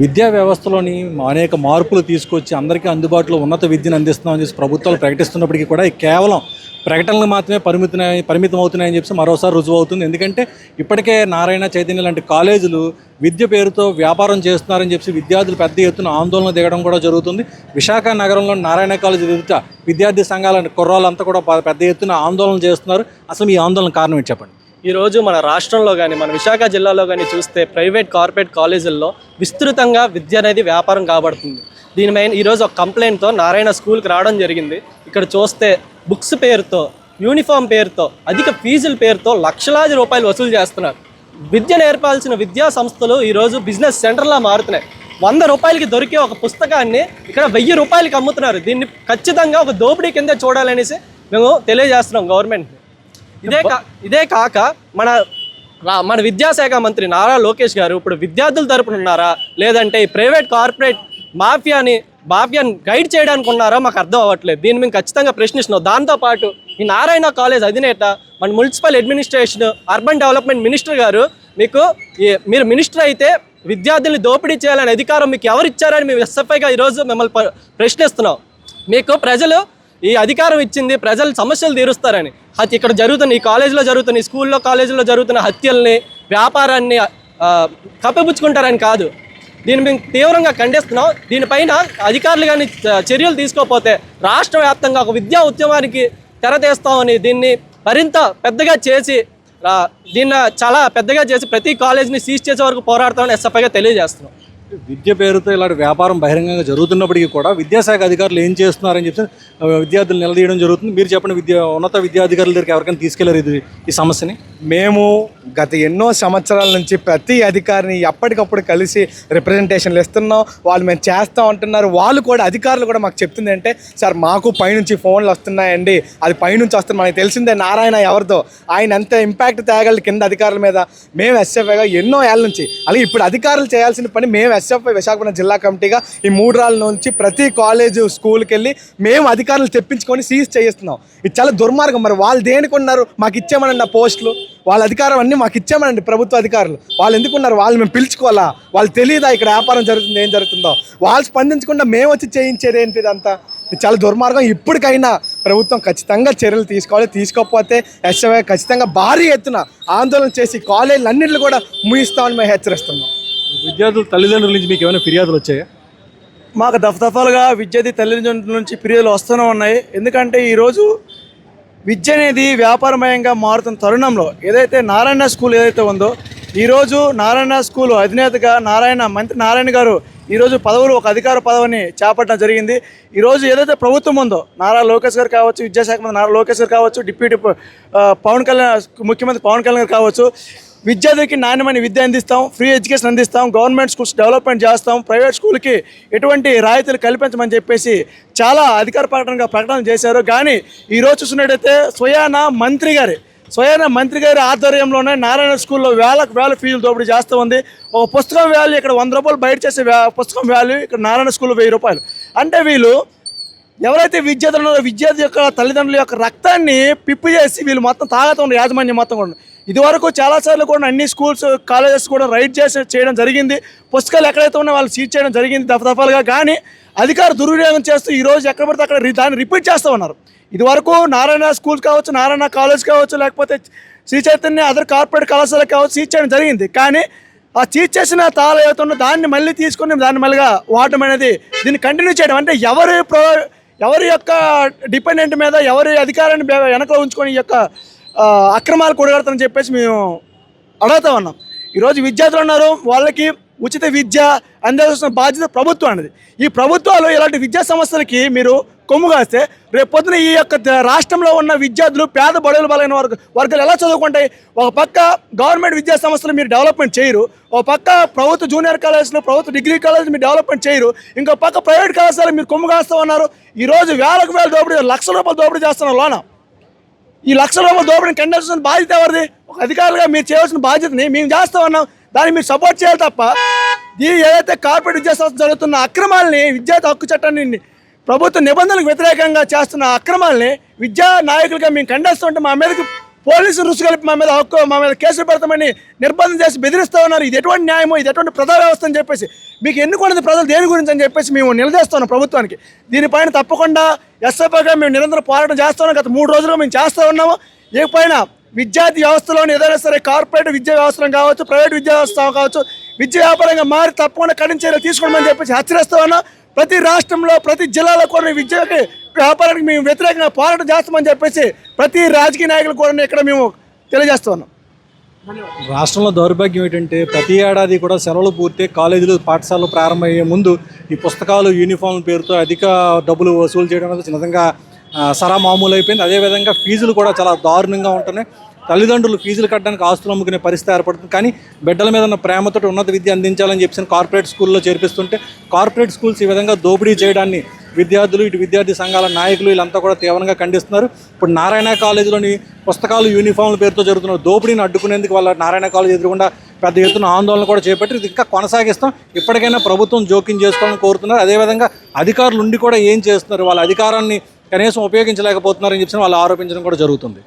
విద్యా వ్యవస్థలోని అనేక మార్పులు తీసుకొచ్చి అందరికీ అందుబాటులో ఉన్నత విద్యను అందిస్తున్నామని చెప్పి ప్రభుత్వాలు ప్రకటిస్తున్నప్పటికీ కూడా కేవలం ప్రకటనలు మాత్రమే పరిమితం పరిమితం అవుతున్నాయని చెప్పి మరోసారి రుజువు అవుతుంది. ఎందుకంటే ఇప్పటికే నారాయణ చైతన్య లాంటి కాలేజీలు విద్య పేరుతో వ్యాపారం చేస్తున్నారని చెప్పి విద్యార్థులు పెద్ద ఎత్తున ఆందోళన దిగడం కూడా జరుగుతుంది. విశాఖ నగరంలో నారాయణ కాలేజీ ఎదుట విద్యార్థి సంఘాల కుర్రాలంతా కూడా పెద్ద ఎత్తున ఆందోళన చేస్తున్నారు. అసలు ఈ ఆందోళన కారణం ఏంటి చెప్పండి? ఈరోజు మన రాష్ట్రంలో కానీ మన విశాఖ జిల్లాలో కానీ చూస్తే ప్రైవేట్ కార్పొరేట్ కాలేజీల్లో విస్తృతంగా విద్య అనేది వ్యాపారం కాబడుతుంది. దీనిపైన ఈరోజు ఒక కంప్లైంట్తో నారాయణ స్కూల్కి రావడం జరిగింది. ఇక్కడ చూస్తే బుక్స్ పేరుతో యూనిఫామ్ పేరుతో అధిక ఫీజుల పేరుతో లక్షలాది రూపాయలు వసూలు చేస్తున్నారు. విద్య నేర్పాల్సిన విద్యా సంస్థలు ఈరోజు బిజినెస్ సెంటర్లా మారుతున్నాయి. వంద రూపాయలకి దొరికే ఒక పుస్తకాన్ని ఇక్కడ వెయ్యి రూపాయలకి అమ్ముతున్నారు. దీన్ని ఖచ్చితంగా ఒక దోపిడీ కింద చూడాలనేసి మేము తెలియజేస్తున్నాం గవర్నమెంట్ని ఇదే కా ఇదే కాక మన మన విద్యాశాఖ మంత్రి నారా లోకేష్ గారు ఇప్పుడు విద్యార్థుల తరపున ఉన్నారా? లేదంటే ఈ ప్రైవేట్ కార్పొరేట్ మాఫియాని మాఫియాని గైడ్ చేయడానికి ఉన్నారా? మాకు అర్థం అవ్వట్లేదు. దీన్ని మేము ఖచ్చితంగా ప్రశ్నిస్తున్నాం. దాంతోపాటు ఈ నారాయణ కాలేజ్ అధినేత మన municipal administration urban development minister గారు మీకు మీరు మినిస్టర్ అయితే విద్యార్థుల్ని దోపిడీ చేయాలనే అధికారం మీకు ఎవరు ఇచ్చారని మేము ఎస్ఎఫ్ఐగా ఈరోజు మిమ్మల్ని ప్రశ్నిస్తున్నాం. మీకు ప్రజలు ఈ అధికారం ఇచ్చింది ప్రజలు సమస్యలు తీరుస్తారని. అది ఇక్కడ జరుగుతున్న ఈ కాలేజీలో జరుగుతున్న ఈ స్కూల్లో కాలేజీలో జరుగుతున్న హత్యల్ని వ్యాపారాన్ని కప్పిపుచ్చుకుంటారని కాదు. దీన్ని మేము తీవ్రంగా ఖండిస్తున్నాం. దీనిపైన అధికారులు కానీ చర్యలు తీసుకోకపోతే రాష్ట్ర వ్యాప్తంగా ఒక విద్యా ఉద్యమానికి తెరతీస్తామని దీన్ని మరింత పెద్దగా చేసి దీన్ని చాలా పెద్దగా చేసి ప్రతి కాలేజీని సీజ్ చేసే వరకు పోరాడతామని ఎస్ఎఫ్ఐగా తెలియజేస్తున్నాం విద్య పేరుతో ఇలాంటి వ్యాపారం బహిరంగంగా జరుగుతున్నప్పటికీ కూడా విద్యాశాఖ అధికారులు ఏం చేస్తున్నారని చెప్పి విద్యార్థులు నిలదీయడం జరుగుతుంది. మీరు చెప్పండి విద్యా ఉన్నత విద్యాధికారుల దగ్గరికి ఎవరికైనా తీసుకెళ్ళారు ఇది ఈ సమస్యని? మేము గత ఎన్నో సంవత్సరాల నుంచి ప్రతి అధికారిని ఎప్పటికప్పుడు కలిసి రిప్రజెంటేషన్లు ఇస్తున్నాం. వాళ్ళు మేము చేస్తాం అంటున్నారు వాళ్ళు కూడా అధికారులు కూడా మాకు చెప్తుంది అంటే సార్ మాకు పైనుంచి ఫోన్లు వస్తున్నాయండి. అది పైనుంచి వస్తుంది. మనకి తెలిసిందే నారాయణ ఎవరితో ఆయన ఎంత ఇంపాక్ట్ తేగలరు కింద అధికారుల మీద. మేము ఎస్ఎఫ్ఐగా ఎన్నో ఏళ్ళ నుంచి అలాగే ఇప్పుడు అధికారులు చేయాల్సిన పని మేము ఎస్ఎఫ్ఐ విశాఖపట్నం జిల్లా కమిటీగా ఈ మూడు రాళ్ళ నుంచి ప్రతి కాలేజ్ స్కూల్కి వెళ్ళి మేము అధికారులు తెప్పించుకొని సీజ్ చేయిస్తున్నాం. ఇది చాలా దుర్మార్గం. మరి వాళ్ళు దేనికి ఉన్నారు? మాకు ఇచ్చామనండి ఆ పోస్టులు. వాళ్ళ అధికారం అన్నీ మాకు ఇచ్చామనండి ప్రభుత్వ అధికారులు. వాళ్ళు ఎందుకున్నారు వాళ్ళు మేము పిలుచుకోవాలా? వాళ్ళు తెలియదా ఇక్కడ వ్యాపారం జరుగుతుంది ఏం జరుగుతుందో? వాళ్ళు స్పందించకుండా మేము వచ్చి చేయించేది ఏంటి ఇదంతా? ఇది చాలా దుర్మార్గం. ఇప్పటికైనా ప్రభుత్వం ఖచ్చితంగా చర్యలు తీసుకోవాలి. తీసుకోకపోతే ఎస్ఎఫ్ఐ ఖచ్చితంగా భారీ ఎత్తున ఆందోళన చేసి కాలేజీలు అన్నింటిని కూడా ముగిస్తామని మేము హెచ్చరిస్తున్నాం. విద్యార్థుల తల్లిదండ్రుల నుంచి మీకు ఏమైనా ఫిర్యాదులు వచ్చాయా? మాకు దఫదఫాలుగా విద్యార్థి తల్లిదండ్రుల నుంచి ఫిర్యాదులు వస్తూనే ఉన్నాయి. ఎందుకంటే ఈరోజు విద్య అనేది వ్యాపారమయంగా మారుతున్న తరుణంలో ఏదైతే నారాయణ స్కూల్ ఏదైతే ఉందో ఈరోజు నారాయణ స్కూల్ అధినేతగా నారాయణ మంత్రి నారాయణ గారు ఈరోజు పదవులు ఒక అధికార పదవిని చేపట్టడం జరిగింది. ఈరోజు ఏదైతే ప్రభుత్వం ఉందో నారా లోకేష్ గారు కావచ్చు విద్యాశాఖ మంత్రి నారా లోకేష్ గారు కావచ్చు డిప్యూటీ పవన్ కళ్యాణ్ ముఖ్యమంత్రి పవన్ కళ్యాణ్ గారు కావచ్చు విద్యార్థికి నాణ్యమైన విద్య అందిస్తాం ఫ్రీ ఎడ్యుకేషన్ అందిస్తాం గవర్నమెంట్ స్కూల్స్ డెవలప్మెంట్ చేస్తాం ప్రైవేట్ స్కూల్కి ఎటువంటి రాయితీలు కల్పించమని చెప్పేసి చాలా అధికార ప్రకటనగా ప్రకటన చేశారు. కానీ ఈరోజు చూసినట్టయితే స్వయాన మంత్రి గారి స్వయాన మంత్రి గారి ఆధ్వర్యంలోనే నారాయణ స్కూల్లో వేలకు వేల ఫీజులు దోపిడీ చేస్తూ ఉంది. ఒక పుస్తకం వాల్యూ ఇక్కడ వంద రూపాయలు బయట చేసే పుస్తకం వాల్యూ ఇక్కడ నారాయణ స్కూల్లో వెయ్యి రూపాయలు. అంటే వీళ్ళు ఎవరైతే విద్యార్థులు ఉన్నారో విద్యార్థి యొక్క తల్లిదండ్రుల యొక్క రక్తాన్ని పిప్పు చేసి వీళ్ళు మొత్తం తాగుతూ ఉన్నారు యాజమాన్యం మొత్తం కూడా. ఇదివరకు చాలాసార్లు కూడా అన్ని స్కూల్స్ కాలేజెస్ కూడా రైడ్ చేసి చేయడం జరిగింది. పుస్తకాలు ఎక్కడైతే ఉన్నా వాళ్ళు సీజ్ చేయడం జరిగింది దఫదఫాలుగా కానీ అధికార దుర్వినియోగం చేస్తూ ఈ రోజు ఎక్కడ పడితే అక్కడ దాన్ని రిపీట్ చేస్తూ ఉన్నారు. ఇదివరకు నారాయణ స్కూల్ కావచ్చు నారాయణ కాలేజ్ కావచ్చు లేకపోతే శ్రీ చైతన్య అదర్ కార్పొరేట్ కళాశాల కావచ్చు సీజ్ చేయడం జరిగింది. కానీ ఆ చీజ్ చేసిన తాళ ఏదైతుందో దాన్ని మళ్ళీ తీసుకొని దాన్ని మళ్ళీగా వాడడం అనేది దీన్ని కంటిన్యూ చేయడం. అంటే ఎవరి ప్రో ఎవరి యొక్క డిపెండెంట్ మీద ఎవరి అధికారాన్ని వెనక వెనకలో ఉంచుకొని ఈ యొక్క అక్రమాలు కూడగడతారని చెప్పేసి మేము అడుగుతా ఉన్నాం. ఈరోజు విద్యార్థులు ఉన్నారు వాళ్ళకి ఉచిత విద్య అందాల్సిన బాధ్యత ప్రభుత్వం అనేది. ఈ ప్రభుత్వాలు ఇలాంటి విద్యా సంస్థలకి మీరు కొమ్ము కాస్తే రేపు పొద్దున ఈ యొక్క రాష్ట్రంలో ఉన్న విద్యార్థులు పేద బడుగులు బలైన వర్గ వర్గాలు ఎలా చదువుకుంటాయి? ఒక పక్క గవర్నమెంట్ విద్యా సంస్థలు మీరు డెవలప్మెంట్ చేయరు ఒక పక్క ప్రభుత్వ జూనియర్ కాలేజ్లు ప్రభుత్వ డిగ్రీ కాలేజ్ మీరు డెవలప్మెంట్ చేయరు ఇంకో పక్క ప్రైవేట్ కళాశాల మీరు కొమ్ము కాస్తూ ఉన్నారు. ఈరోజు వేలకు వేల దోపిడీ లక్షల రూపాయలు దోపిడీ చేస్తున్నారు లోన ఈ లక్షల రూపాయల దోపిడీని ఖండించాల్సిన బాధ్యత ఎవరిది? ఒక అధికారులుగా మీరు చేయాల్సిన బాధ్యతని మేము చేస్తా ఉన్నాం దాన్ని మీరు సపోర్ట్ చేయాలి తప్ప ఈ ఏదైతే కార్పొరేట్ విద్యా సంస్థ జరుగుతున్న అక్రమాలని విద్యార్థి హక్కు చట్టాన్ని ప్రభుత్వ నిబంధనలకు వ్యతిరేకంగా చేస్తున్న అక్రమాలని విద్యా నాయకులుగా మేము ఖండిస్తుంటే మా మీదకి పోలీసు రుచి కలిపి మా మీద హక్కు మా మీద కేసులు పెడతామని నిర్బంధం చేసి బెదిరిస్తూ ఉన్నారు. ఇది ఎటువంటి న్యాయమో ఇది ఎటువంటి ప్రజా వ్యవస్థ అని చెప్పేసి మీకు ఎన్నుకున్నది ప్రజలు దేని గురించి అని చెప్పేసి మేము నిలదీస్తున్నాం ప్రభుత్వానికి. దీనిపైన తప్పకుండా ఎస్ఎఫ్ఐగా మేము నిరంతరం పోరాటం చేస్తున్నాం గత మూడు రోజులుగా మేము చేస్తూ ఉన్నాము. పైన విద్యార్థి వ్యవస్థలోని ఏదైనా సరే కార్పొరేట్ విద్యా వ్యవస్థలో కావచ్చు ప్రైవేట్ విద్యా వ్యవస్థ కావచ్చు విద్యా వ్యాపారంగా మారి తప్పకుండా కఠిన చర్యలు తీసుకోవడం చెప్పేసి హెచ్చరిస్తూ ఉన్నాం. ప్రతి రాష్ట్రంలో ప్రతి జిల్లాలో కూడా విద్యకి వ్యాపారానికి మేము వ్యతిరేకంగా పోరాటం చేస్తామని చెప్పేసి ప్రతి రాజకీయ నాయకులు కూడా ఇక్కడ మేము తెలియజేస్తున్నాం రాష్ట్రంలో దౌర్భాగ్యం ఏంటంటే ప్రతి ఏడాది కూడా సెలవులు పూర్తి కాలేజీలు పాఠశాలలు ప్రారంభమయ్యే ముందు ఈ పుస్తకాలు యూనిఫామ్ పేరుతో అధిక డబ్బులు వసూలు చేయడం అనేది నిజంగా సరా మామూలు అయిపోయింది అదేవిధంగా ఫీజులు కూడా చాలా దారుణంగా ఉంటున్నాయి. తల్లిదండ్రులు ఫీజులు కట్టడానికి ఆస్తులు అమ్ముకునే పరిస్థితి ఏర్పడుతుంది. కానీ బిడ్డల మీద ఉన్న ప్రేమతో ఉన్నత విద్య అందించాలని చెప్పేసి కార్పొరేట్ స్కూల్లో చేర్పిస్తుంటే కార్పొరేట్ స్కూల్స్ ఈ విధంగా దోపిడీ చేయడాన్ని విద్యార్థులు ఇటు విద్యార్థి సంఘాల నాయకులు వీళ్ళంతా కూడా తీవ్రంగా ఖండిస్తున్నారు. ఇప్పుడు నారాయణ కాలేజీలోని పుస్తకాలు యూనిఫామ్ల పేరుతో జరుగుతున్న దోపిడీని అడ్డుకునేందుకు వాళ్ళ నారాయణ కాలేజ్ ఎదురుగుండా పెద్ద ఎత్తున ఆందోళన కూడా చేపట్టి ఇది ఇంకా కొనసాగిస్తాం. ఇప్పటికైనా ప్రభుత్వం జోక్యం చేసుకోవాలని కోరుతున్నారు. అదేవిధంగా అధికారులు ఉండి కూడా ఏం చేస్తున్నారు? వాళ్ళ అధికారాన్ని కనీసం ఉపయోగించలేకపోతున్నారని చెప్పి వాళ్ళు ఆరోపించడం కూడా జరుగుతుంది.